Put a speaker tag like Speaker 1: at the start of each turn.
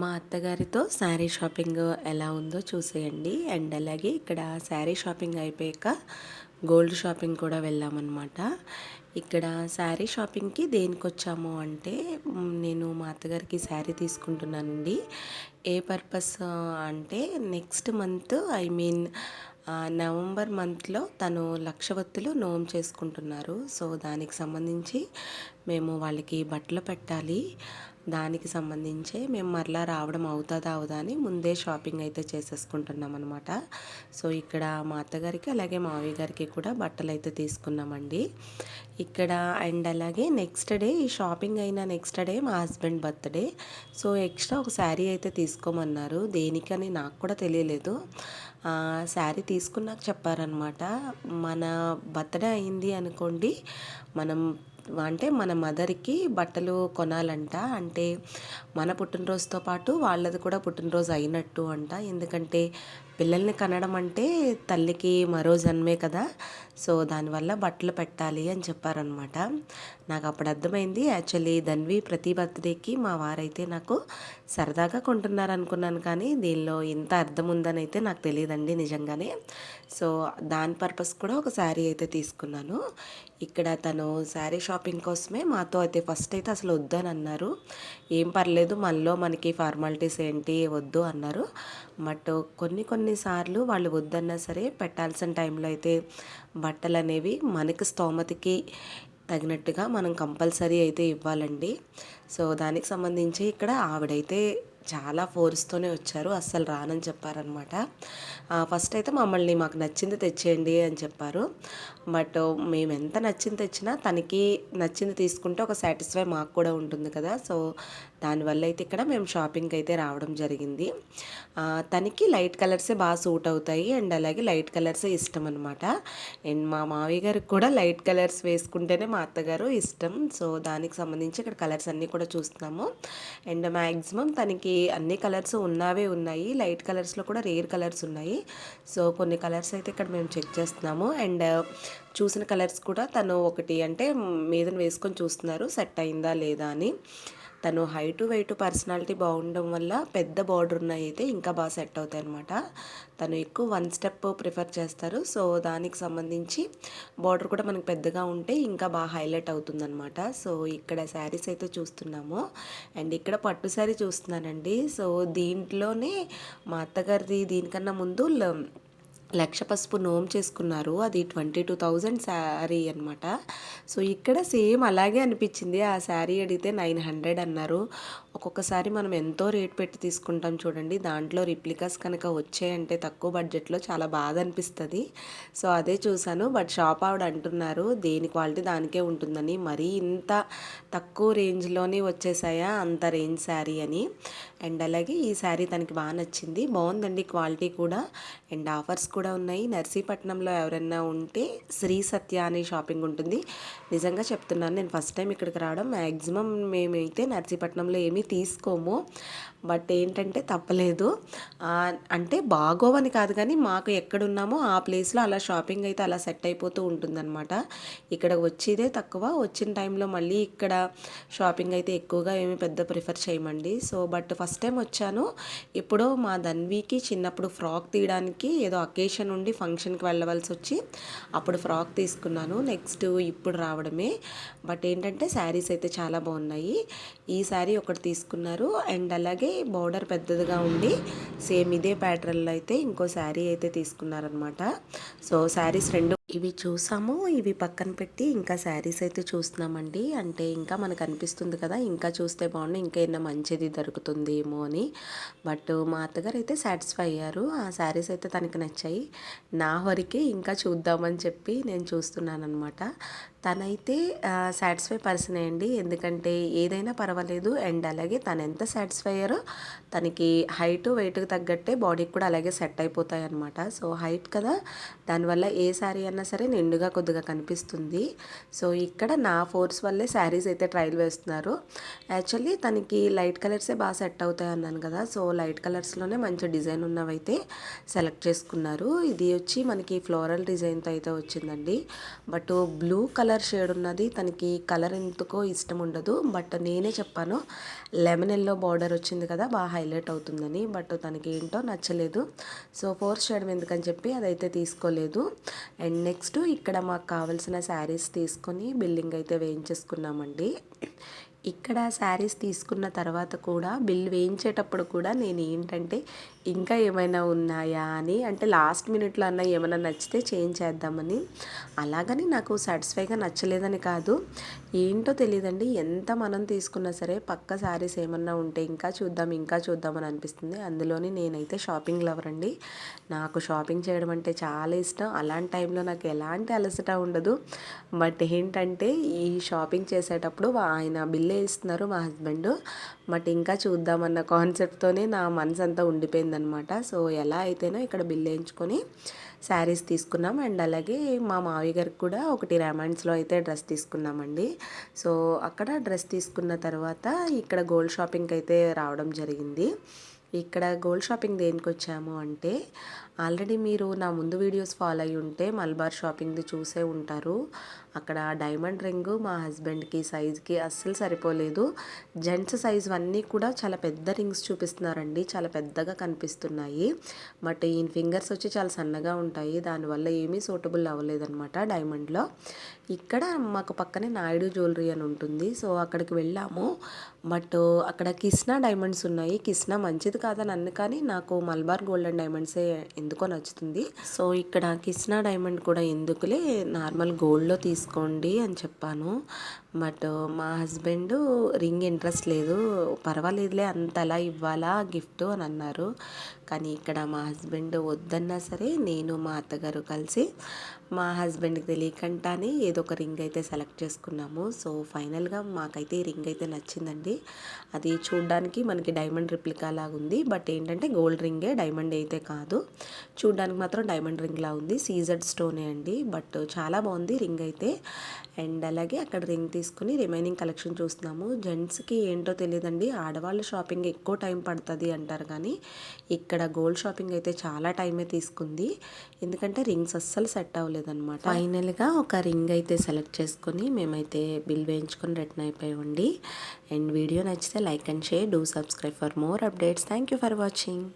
Speaker 1: మా అత్తగారితో శారీ షాపింగ్ ఎలా ఉందో చూసేయండి. అండ్ అలాగే ఇక్కడ శారీ షాపింగ్ అయిపోయాక గోల్డ్ షాపింగ్ కూడా వెళ్ళామన్నమాట. ఇక్కడ శారీ షాపింగ్కి దేనికి వచ్చాము అంటే నేను మా అత్తగారికి శారీ తీసుకుంటున్నానండి. ఏ పర్పస్ అంటే next month I mean November మంత్లో తను లక్షవత్తులు నోమ్ చేసుకుంటున్నారు. సో దానికి సంబంధించి మేము వాళ్ళకి బట్టలు పెట్టాలి. దానికి సంబంధించే మేము మరలా రావడం అవుతుందా అవుదా అని ముందే షాపింగ్ అయితే చేసేసుకుంటున్నాం అనమాట సో ఇక్కడ మా అత్తగారికి అలాగే మావయ్య గారికి కూడా బట్టలు అయితే తీసుకున్నామండి. ఇక్కడ అండ్ అలాగే నెక్స్ట్ డే ఈ షాపింగ్ అయిన నెక్స్ట్ డే మా హస్బెండ్ బర్త్డే. సో ఎక్స్ట్రా ఒక శారీ అయితే తీసుకోమన్నారు. దేనికని నాకు కూడా తెలియలేదు. శారీ తీసుకున్నాక చెప్పారనమాట మన బర్త్డే అయింది అనుకోండి మనం అంటే మన మదర్కి బట్టలు కొనాలంట. అంటే మన పుట్టినరోజుతో పాటు వాళ్ళది కూడా పుట్టినరోజు అయినట్టు అంట. ఎందుకంటే పిల్లల్ని కనడం అంటే తల్లికి మరో జన్మే కదా. సో దానివల్ల బట్టలు పెట్టాలి అని చెప్పారనమాట నాకు అప్పుడు అర్థమైంది. యాక్చువల్లీ ధన్వి ప్రతి బర్త్డేకి మా వారైతే నాకు సరదాగా కొంటున్నారు అనుకున్నాను కానీ దీనిలో ఇంత అర్థం ఉందని అయితే నాకు తెలియదండి నిజంగానే. సో దాని పర్పస్ కూడా ఒక శారీ అయితే తీసుకున్నాను. ఇక్కడ తను శారీ షాపింగ్ కోసమే మాతో అయితే ఫస్ట్ అయితే అసలు వద్దు అని అన్నారు. ఏం పర్లేదు మనలో మనకి ఫార్మాలిటీస్ ఏంటి వద్దు అన్నారు. బట్ కొన్ని కొన్నిసార్లు వాళ్ళు వద్దన్నా సరే పెట్టాల్సిన టైంలో అయితే బట్టలు అనేవి మనకి స్తోమతకి తగినట్టుగా మనం కంపల్సరీ అయితే ఇవ్వాలండి. సో దానికి సంబంధించి ఇక్కడ ఆవిడైతే చాలా ఫోర్స్తోనే వచ్చారు అస్సలు రానని చెప్పారనమాట. ఫస్ట్ అయితే మమ్మల్ని మాకు నచ్చింది తెచ్చేయండి అని చెప్పారు. బట్ మేము ఎంత నచ్చింది తెచ్చినా తనకి నచ్చింది తీసుకుంటే ఒక సాటిస్ఫై మాకు కూడా ఉంటుంది కదా. సో దానివల్ల అయితే ఇక్కడ మేము షాపింగ్కి అయితే రావడం జరిగింది. తనకి లైట్ కలర్సే బాగా సూట్ అవుతాయి అండ్ అలాగే లైట్ కలర్సే ఇష్టం అనమాట అండ్ మా మావయ్య గారికి కూడా లైట్ కలర్స్ వేసుకుంటేనే మా అత్తగారు ఇష్టం. సో దానికి సంబంధించి ఇక్కడ కలర్స్ అన్నీ కూడా చూస్తున్నాము. అండ్ మ్యాక్సిమం తనకి అన్ని కలర్స్ ఉన్నవే ఉన్నాయి. లైట్ కలర్స్లో కూడా రేర్ కలర్స్ ఉన్నాయి. సో కొన్ని కలర్స్ అయితే ఇక్కడ మేము చెక్ చేస్తున్నాము. అండ్ చూసిన కలర్స్ కూడా తను ఒకటి అంటే మీదన వేసుకొని చూస్తున్నారు. సెట్ అయిందా లేదా అని. తను హైట్ వెయిట్ పర్సనాలిటీ బాగుండడం వల్ల పెద్ద బార్డర్ ఉన్నాయి అయితే ఇంకా బాగా సెట్ అవుతాయి అనమాట తను ఎక్కువ వన్ స్టెప్ ప్రిఫర్ చేస్తారు. సో దానికి సంబంధించి బార్డర్ కూడా మనకు పెద్దగా ఉంటే ఇంకా బాగా హైలైట్ అవుతుందన్నమాట. సో ఇక్కడ శారీస్ అయితే చూస్తున్నాము. అండ్ ఇక్కడ పట్టు శారీ చూస్తున్నానండి. సో దీంట్లోనే మా అత్తగారిది దీనికన్నా ముందు లక్ష పసుపు నోమ్ చేసుకున్నారు. అది ట్వంటీ టూ థౌజండ్ శారీ అనమాట సో ఇక్కడ సేమ్ అలాగే అనిపించింది. ఆ శారీ అడిగితే నైన్ హండ్రెడ్ అన్నారు. ఒక్కొక్కసారి మనం ఎంతో రేట్ పెట్టి తీసుకుంటాం చూడండి. దాంట్లో రిప్లికాస్ కనుక వచ్చాయంటే తక్కువ బడ్జెట్లో చాలా బాధ అనిపిస్తుంది. సో అదే చూశాను. బట్ షాప్ ఆవిడ అంటున్నారు దేని క్వాలిటీ దానికే ఉంటుందని. మరీ ఇంత తక్కువ రేంజ్లోనే వచ్చేసాయా? అంత రేంజ్ శారీ అని. అండ్ అలాగే ఈ శారీ తనకి బాగా నచ్చింది. బాగుందండి క్వాలిటీ కూడా. అండ్ ఆఫర్స్ కూడా ఉన్నాయి. నర్సీపట్నంలో ఎవరైనా ఉంటే శ్రీ సత్య అనే షాపింగ్ ఉంటుంది. నిజంగా చెప్తున్నాను నేను ఫస్ట్ టైం ఇక్కడికి రావడం. మ్యాక్సిమం మేమైతే నర్సీపట్నంలో ఏమీ తీసుకోము బట్ ఏంటంటే తప్పలేదు. అంటే బాగోవని కాదు కానీ మాకు ఎక్కడున్నామో ఆ ప్లేస్లో అలా షాపింగ్ అయితే అలా సెట్ అయిపోతూ ఉంటుందన్నమాట. ఇక్కడ వచ్చేదే తక్కువ. వచ్చిన టైంలో మళ్ళీ ఇక్కడ షాపింగ్ అయితే ఎక్కువగా ఏమి పెద్ద ప్రిఫర్ చేయమండి. సో బట్ ఫస్ట్ టైం వచ్చాను. ఎప్పుడో మా ధన్వీకి చిన్నప్పుడు ఫ్రాక్ తీయడానికి ఏదో అకేషన్ ఉండి ఫంక్షన్కి వెళ్ళవలసి వచ్చి అప్పుడు ఫ్రాక్ తీసుకున్నాను. నెక్స్ట్ ఇప్పుడు రావడమే. బట్ ఏంటంటే శారీస్ అయితే చాలా బాగున్నాయి. ఈ శారీ ఒకటి తీసుకున్నారు. అండ్ అలాగే బార్డర్ పెద్దదిగా ఉండి సేమ్ ఇదే ప్యాటర్న్లో అయితే ఇంకో శారీ అయితే తీసుకున్నారనమాట సో శారీస్ రెండు ఇవి చూసాము. ఇవి పక్కన పెట్టి ఇంకా శారీస్ అయితే చూస్తున్నామండి. అంటే ఇంకా మనకు అనిపిస్తుంది కదా ఇంకా చూస్తే బాగుండు ఇంకా ఏమైనా మంచిది దొరుకుతుంది ఏమో అని. బట్ మా అత్తగారు అయితే సాటిస్ఫై అయ్యారు. ఆ శారీస్ అయితే తనకి నచ్చాయి. నా వరకే ఇంకా చూద్దామని చెప్పి నేను చూస్తున్నాను అనమాట తనైతే సాటిస్ఫై పర్సన్ అండి. ఎందుకంటే ఏదైనా పర్వాలేదు. అండ్ అలాగే తను ఎంత సాటిస్ఫై అయ్యారో తనకి హైట్ వెయిట్కి తగ్గట్టే బాడీకి కూడా అలాగే సెట్ అయిపోతాయి అనమాట సో హైట్ కదా దానివల్ల ఏ శారీ అన్నా సరే నిండుగా కొద్దిగా కనిపిస్తుంది. సో ఇక్కడ నా ఫోర్స్ వల్లే శారీస్ అయితే ట్రయల్ వేస్తున్నారు. యాక్చువల్లీ తనకి లైట్ కలర్సే బాగా సెట్ అవుతాయి అన్నాను కదా సో లైట్ కలర్స్లోనే మంచి డిజైన్ ఉన్నవైతే సెలెక్ట్ చేసుకున్నారు. ఇది వచ్చి మనకి ఫ్లోరల్ డిజైన్తో అయితే వచ్చిందండి. But blue colour colour shade ఉన్నది. తనకి కలర్ ఎందుకో ఇష్టం ఉండదు. బట్ నేనే చెప్పాను లెమన్ ఎల్లో బార్డర్ వచ్చింది కదా బాగా హైలైట్ అవుతుందని. బట్ తనకి ఏంటో నచ్చలేదు. సో ఫోర్త్ షేడ్ ఎందుకని చెప్పి అదైతే తీసుకోలేదు. అండ్ నెక్స్ట్ ఇక్కడ మాకు కావాల్సిన శారీస్ తీసుకొని బిల్లింగ్ అయితే వేయించేసుకున్నామండి. ఇక్కడ శారీస్ తీసుకున్న తర్వాత కూడా బిల్ వేయించేటప్పుడు కూడా నేను ఏంటంటే ఇంకా ఏమైనా ఉన్నాయా అని అంటే లాస్ట్ మినిట్లో అన్న ఏమైనా నచ్చితే చేంజ్ చేద్దామని. అలాగని నాకు సాటిస్ఫైగా నచ్చలేదని కాదు. ఏంటో తెలియదండి. ఎంత మనం తీసుకున్నా సరే పక్క శారీస్ ఏమన్నా ఉంటే ఇంకా చూద్దాం ఇంకా చూద్దామని అనిపిస్తుంది. అందులోని నేనైతే షాపింగ్ లవర్ అండి. నాకు షాపింగ్ చేయడం అంటే చాలా ఇష్టం. అలాంటి టైంలో నాకు ఎలాంటి అలసట ఉండదు. బట్ ఏంటంటే ఈ షాపింగ్ చేసేటప్పుడు ఆయన బిల్ వేస్తున్నారు మా హస్బెండ్. బట్ ఇంకా చూద్దామన్న కాన్సెప్ట్తోనే నా మనసు అంతా ఉండిపోయింది ఉండిపోయిందనమాట సో ఎలా అయితేనో ఇక్కడ బిల్ వేయించుకొని శారీస్ తీసుకున్నాం. అండ్ అలాగే మా మావయ్య గారికి కూడా ఒకటి రామాండ్స్లో అయితే డ్రెస్ తీసుకున్నామండి. సో అక్కడ డ్రెస్ తీసుకున్న తర్వాత ఇక్కడ గోల్డ్ షాపింగ్కి అయితే రావడం జరిగింది. ఇక్కడ గోల్డ్ షాపింగ్ దేనికి వచ్చాము అంటే ఆల్రెడీ మీరు నా ముందు వీడియోస్ ఫాలో అయి ఉంటే మల్బార్ షాపింగ్ది చూసే ఉంటారు. అక్కడ డైమండ్ రింగ్ మా హస్బెండ్కి సైజ్కి అస్సలు సరిపోలేదు. జెంట్స్ సైజ్ అన్నీ కూడా చాలా పెద్ద రింగ్స్ చూపిస్తున్నారండి. చాలా పెద్దగా కనిపిస్తున్నాయి. బట్ ఈయన ఫింగర్స్ వచ్చి చాలా సన్నగా ఉంటాయి. దానివల్ల ఏమీ సూటబుల్ అవ్వలేదన్నమాట డైమండ్లో. ఇక్కడ మాకు పక్కనే నాయుడు జ్యువెలరీ అని ఉంటుంది. సో అక్కడికి వెళ్ళాము. బట్ అక్కడ కిస్నా డైమండ్స్ ఉన్నాయి. కిస్నా మంచిది కాదని అన్ను కానీ నాకు మల్బార్ గోల్డ్ అండ్ డైమండ్సే ఎందుకో నచ్చుతుంది. సో ఇక్కడ కిస్నా డైమండ్ కూడా ఎందుకులే నార్మల్ గోల్డ్లో తీసుకోండి అని చెప్పాను. బట్ మా హస్బెండ్ రింగ్ ఇంట్రెస్ట్ లేదు. పర్వాలేదులే అంతలా ఇవ్వాలా గిఫ్ట్ అని అన్నారు. కానీ ఇక్కడ మా హస్బెండ్ వద్దన్నా సరే నేను మా అత్తగారు కలిసి మా హస్బెండ్కి తెలియకుండానే ఏదో ఒక రింగ్ అయితే సెలెక్ట్ చేసుకున్నాము. సో ఫైనల్గా మాకైతే ఈ రింగ్ అయితే నచ్చిందండి. అది చూడడానికి మనకి డైమండ్ రిప్లికా లాగా ఉంది. బట్ ఏంటంటే గోల్డ్ రింగే డైమండ్ అయితే కాదు. చూడడానికి మాత్రం డైమండ్ రింగ్లా ఉంది. సీజర్డ్ స్టోనే అండి. బట్ చాలా బాగుంది రింగ్ అయితే. అండ్ అలాగే అక్కడ రింగ్ తీసుకుని రిమైనింగ్ కలెక్షన్ చూస్తున్నాము. జెంట్స్కి ఏంటో తెలియదండి. ఆడవాళ్ళ షాపింగ్ ఎక్కువ టైం పడుతుంది అంటారు కానీ ఇక్కడ గోల్డ్ షాపింగ్ అయితే చాలా టైమే తీసుకుంది. ఎందుకంటే రింగ్స్ అస్సలు సెట్ అవ్వలేదన్నమాట. ఫైనల్గా ఒక రింగ్ అయితే సెలెక్ట్ చేసుకుని మేమైతే బిల్ వేయించుకొని రిటర్న్ అయిపోయామండి అండ్ వీడియో నచ్చితే like and share do subscribe for more updates. Thank you for watching.